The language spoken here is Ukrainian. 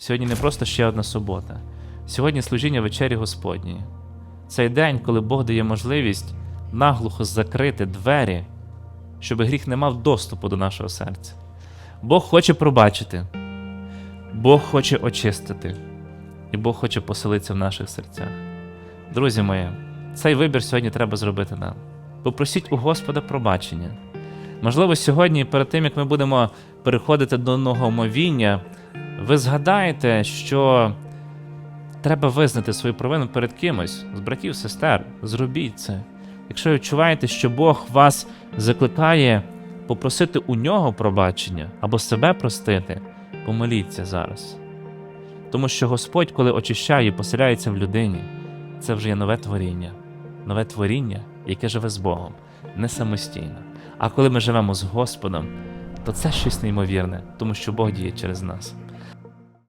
Сьогодні не просто ще одна субота. Сьогодні служіння вечері Господньої. Цей день, коли Бог дає можливість наглухо закрити двері, щоб гріх не мав доступу до нашого серця. Бог хоче пробачити, Бог хоче очистити, і Бог хоче поселитися в наших серцях. Друзі мої, цей вибір сьогодні треба зробити нам. Попросіть у Господа пробачення. Можливо, сьогодні, перед тим як ми будемо переходити до новомовіння, ви згадаєте, що треба визнати свою провину перед кимось з братів, сестер. Зробіть це. Якщо відчуваєте, що Бог вас закликає попросити у нього пробачення або себе простити, помоліться зараз. Тому що Господь, коли очищає і поселяється в людині, це вже є нове творіння, нове творіння, яке живе з Богом, не самостійно. А коли ми живемо з Господом, то це щось неймовірне, тому що Бог діє через нас.